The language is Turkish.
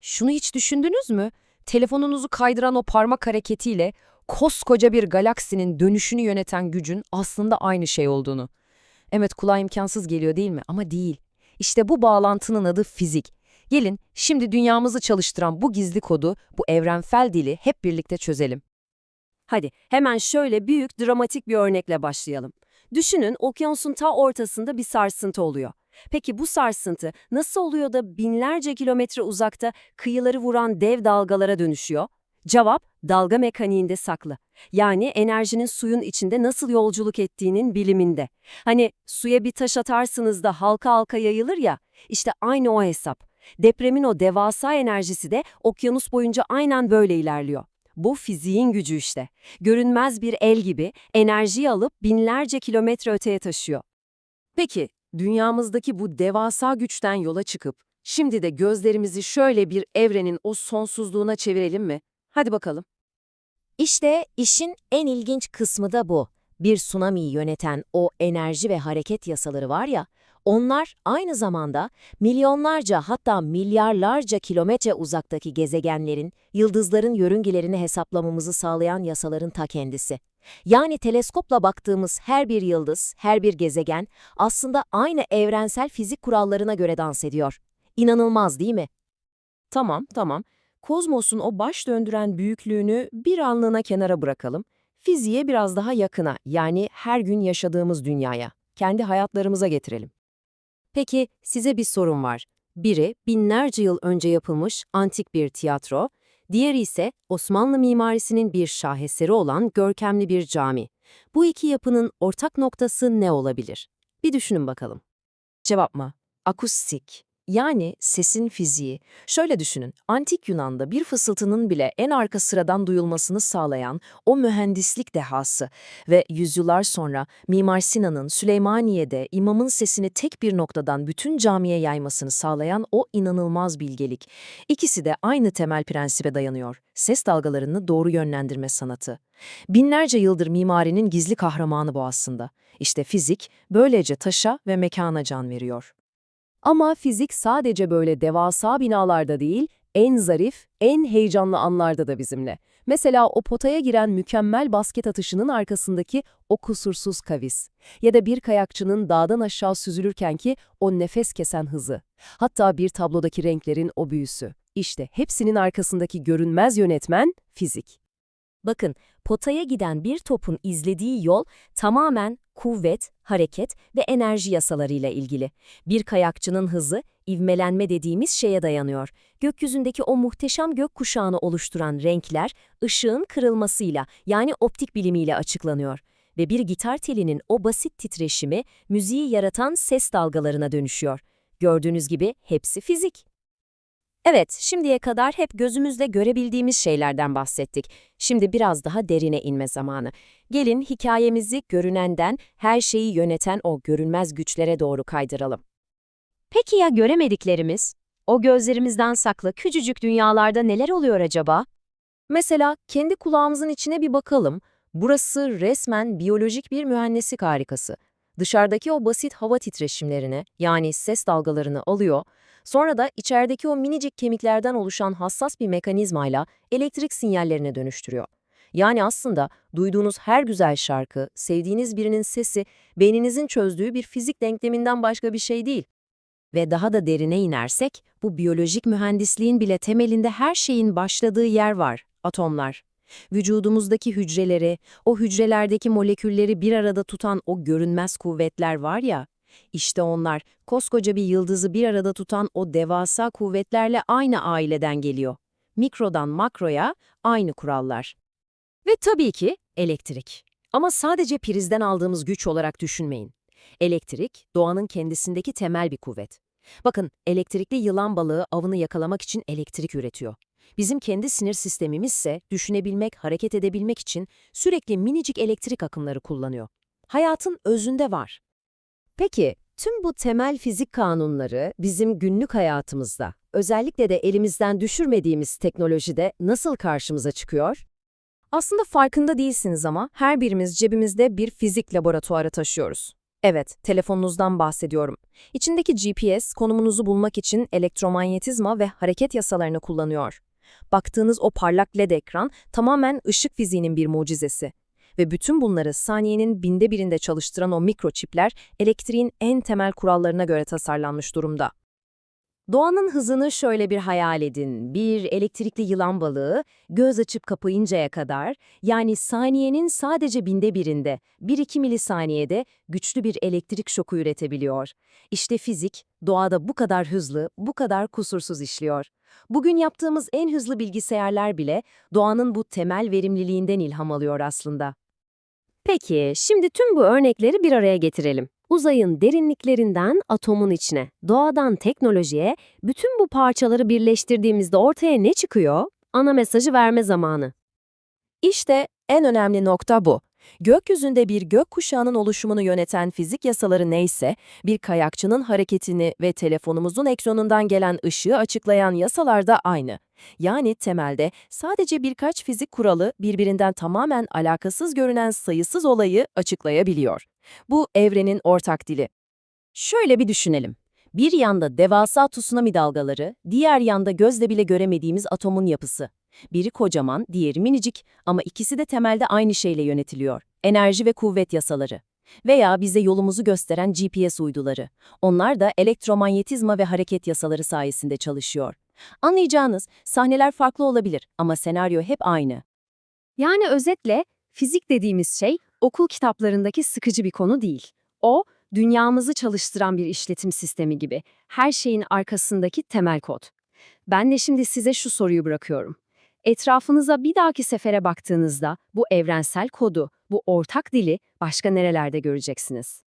Şunu hiç düşündünüz mü? Telefonunuzu kaydıran o parmak hareketiyle koskoca bir galaksinin dönüşünü yöneten gücün aslında aynı şey olduğunu. Evet kulağa imkansız geliyor değil mi? Ama değil. İşte bu bağlantının adı fizik. Gelin şimdi dünyamızı çalıştıran bu gizli kodu, bu evrensel dili hep birlikte çözelim. Hadi hemen şöyle büyük, dramatik bir örnekle başlayalım. Düşünün okyanusun ta ortasında bir sarsıntı oluyor. Peki bu sarsıntı nasıl oluyor da binlerce kilometre uzakta kıyıları vuran dev dalgalara dönüşüyor? Cevap dalga mekaniğinde saklı. Yani enerjinin suyun içinde nasıl yolculuk ettiğinin biliminde. Hani suya bir taş atarsınız da halka halka yayılır ya, işte aynı o hesap. Depremin o devasa enerjisi de okyanus boyunca aynen böyle ilerliyor. Bu fiziğin gücü işte. Görünmez bir el gibi enerjiyi alıp binlerce kilometre öteye taşıyor. Peki, dünyamızdaki bu devasa güçten yola çıkıp, şimdi de gözlerimizi şöyle bir evrenin o sonsuzluğuna çevirelim mi? Hadi bakalım. İşte işin en ilginç kısmı da bu. Bir tsunami'yi yöneten o enerji ve hareket yasaları var ya, onlar aynı zamanda milyonlarca hatta milyarlarca kilometre uzaktaki gezegenlerin, yıldızların yörüngelerini hesaplamamızı sağlayan yasaların ta kendisi. Yani teleskopla baktığımız her bir yıldız, her bir gezegen aslında aynı evrensel fizik kurallarına göre dans ediyor. İnanılmaz değil mi? Tamam, tamam. Kozmosun o baş döndüren büyüklüğünü bir anlığına kenara bırakalım. Fiziğe biraz daha yakına, yani her gün yaşadığımız dünyaya, kendi hayatlarımıza getirelim. Peki size bir sorum var. Biri binlerce yıl önce yapılmış antik bir tiyatro, diğeri ise Osmanlı mimarisinin bir şaheseri olan görkemli bir cami. Bu iki yapının ortak noktası ne olabilir? Bir düşünün bakalım. Cevap mı? Akustik. Yani sesin fiziği. Şöyle düşünün, antik Yunan'da bir fısıltının bile en arka sıradan duyulmasını sağlayan o mühendislik dehası ve yüzyıllar sonra Mimar Sinan'ın Süleymaniye'de imamın sesini tek bir noktadan bütün camiye yaymasını sağlayan o inanılmaz bilgelik. İkisi de aynı temel prensibe dayanıyor. Ses dalgalarını doğru yönlendirme sanatı. Binlerce yıldır mimarinin gizli kahramanı bu aslında. İşte fizik böylece taşa ve mekana can veriyor. Ama fizik sadece böyle devasa binalarda değil, en zarif, en heyecanlı anlarda da bizimle. Mesela o potaya giren mükemmel basket atışının arkasındaki o kusursuz kavis. Ya da bir kayakçının dağdan aşağı süzülürkenki o nefes kesen hızı. Hatta bir tablodaki renklerin o büyüsü. İşte hepsinin arkasındaki görünmez yönetmen fizik. Bakın, potaya giden bir topun izlediği yol tamamen kuvvet, hareket ve enerji yasalarıyla ilgili. Bir kayakçının hızı, ivmelenme dediğimiz şeye dayanıyor. Gökyüzündeki o muhteşem gökkuşağını oluşturan renkler, ışığın kırılmasıyla yani optik bilimiyle açıklanıyor. Ve bir gitar telinin o basit titreşimi, müziği yaratan ses dalgalarına dönüşüyor. Gördüğünüz gibi hepsi fizik. Evet, şimdiye kadar hep gözümüzle görebildiğimiz şeylerden bahsettik. Şimdi biraz daha derine inme zamanı. Gelin hikayemizi görünenden, her şeyi yöneten o görünmez güçlere doğru kaydıralım. Peki ya göremediklerimiz? O gözlerimizden saklı küçücük dünyalarda neler oluyor acaba? Mesela kendi kulağımızın içine bir bakalım. Burası resmen biyolojik bir mühendislik harikası. Dışarıdaki o basit hava titreşimlerini, yani ses dalgalarını alıyor, sonra da içerideki o minicik kemiklerden oluşan hassas bir mekanizmayla elektrik sinyallerine dönüştürüyor. Yani aslında duyduğunuz her güzel şarkı, sevdiğiniz birinin sesi, beyninizin çözdüğü bir fizik denkleminden başka bir şey değil. Ve daha da derine inersek, bu biyolojik mühendisliğin bile temelinde her şeyin başladığı yer var, atomlar. Vücudumuzdaki hücreleri, o hücrelerdeki molekülleri bir arada tutan o görünmez kuvvetler var ya, işte onlar koskoca bir yıldızı bir arada tutan o devasa kuvvetlerle aynı aileden geliyor. Mikrodan makroya aynı kurallar. Ve tabii ki elektrik. Ama sadece prizden aldığımız güç olarak düşünmeyin. Elektrik, doğanın kendisindeki temel bir kuvvet. Bakın, elektrikli yılan balığı avını yakalamak için elektrik üretiyor. Bizim kendi sinir sistemimiz ise düşünebilmek, hareket edebilmek için sürekli minicik elektrik akımları kullanıyor. Hayatın özünde var. Peki, tüm bu temel fizik kanunları bizim günlük hayatımızda, özellikle de elimizden düşürmediğimiz teknolojide nasıl karşımıza çıkıyor? Aslında farkında değilsiniz ama her birimiz cebimizde bir fizik laboratuvarı taşıyoruz. Evet, telefonunuzdan bahsediyorum. İçindeki GPS konumunuzu bulmak için elektromanyetizma ve hareket yasalarını kullanıyor. Baktığınız o parlak led ekran tamamen ışık fiziğinin bir mucizesi. Ve bütün bunları saniyenin binde birinde çalıştıran o mikroçipler elektriğin en temel kurallarına göre tasarlanmış durumda. Doğanın hızını şöyle bir hayal edin. Bir elektrikli yılan balığı göz açıp kapayıncaya kadar yani saniyenin sadece binde birinde 1-2 milisaniyede güçlü bir elektrik şoku üretebiliyor. İşte fizik doğada bu kadar hızlı, bu kadar kusursuz işliyor. Bugün yaptığımız en hızlı bilgisayarlar bile doğanın bu temel verimliliğinden ilham alıyor aslında. Peki, şimdi tüm bu örnekleri bir araya getirelim. Uzayın derinliklerinden atomun içine, doğadan teknolojiye, bütün bu parçaları birleştirdiğimizde ortaya ne çıkıyor? Ana mesajı verme zamanı. İşte en önemli nokta bu. Gökyüzünde bir gökkuşağının oluşumunu yöneten fizik yasaları neyse, bir kayakçının hareketini ve telefonumuzun ekranından gelen ışığı açıklayan yasalar da aynı. Yani temelde sadece birkaç fizik kuralı birbirinden tamamen alakasız görünen sayısız olayı açıklayabiliyor. Bu evrenin ortak dili. Şöyle bir düşünelim. Bir yanda devasa tsunami dalgaları, diğer yanda gözle bile göremediğimiz atomun yapısı. Biri kocaman, diğeri minicik ama ikisi de temelde aynı şeyle yönetiliyor. Enerji ve kuvvet yasaları. Veya bize yolumuzu gösteren GPS uyduları. Onlar da elektromanyetizma ve hareket yasaları sayesinde çalışıyor. Anlayacağınız, sahneler farklı olabilir ama senaryo hep aynı. Yani özetle, fizik dediğimiz şey okul kitaplarındaki sıkıcı bir konu değil. O, dünyamızı çalıştıran bir işletim sistemi gibi. Her şeyin arkasındaki temel kod. Ben de şimdi size şu soruyu bırakıyorum. Etrafınıza bir dahaki sefere baktığınızda bu evrensel kodu, bu ortak dili başka nerelerde göreceksiniz?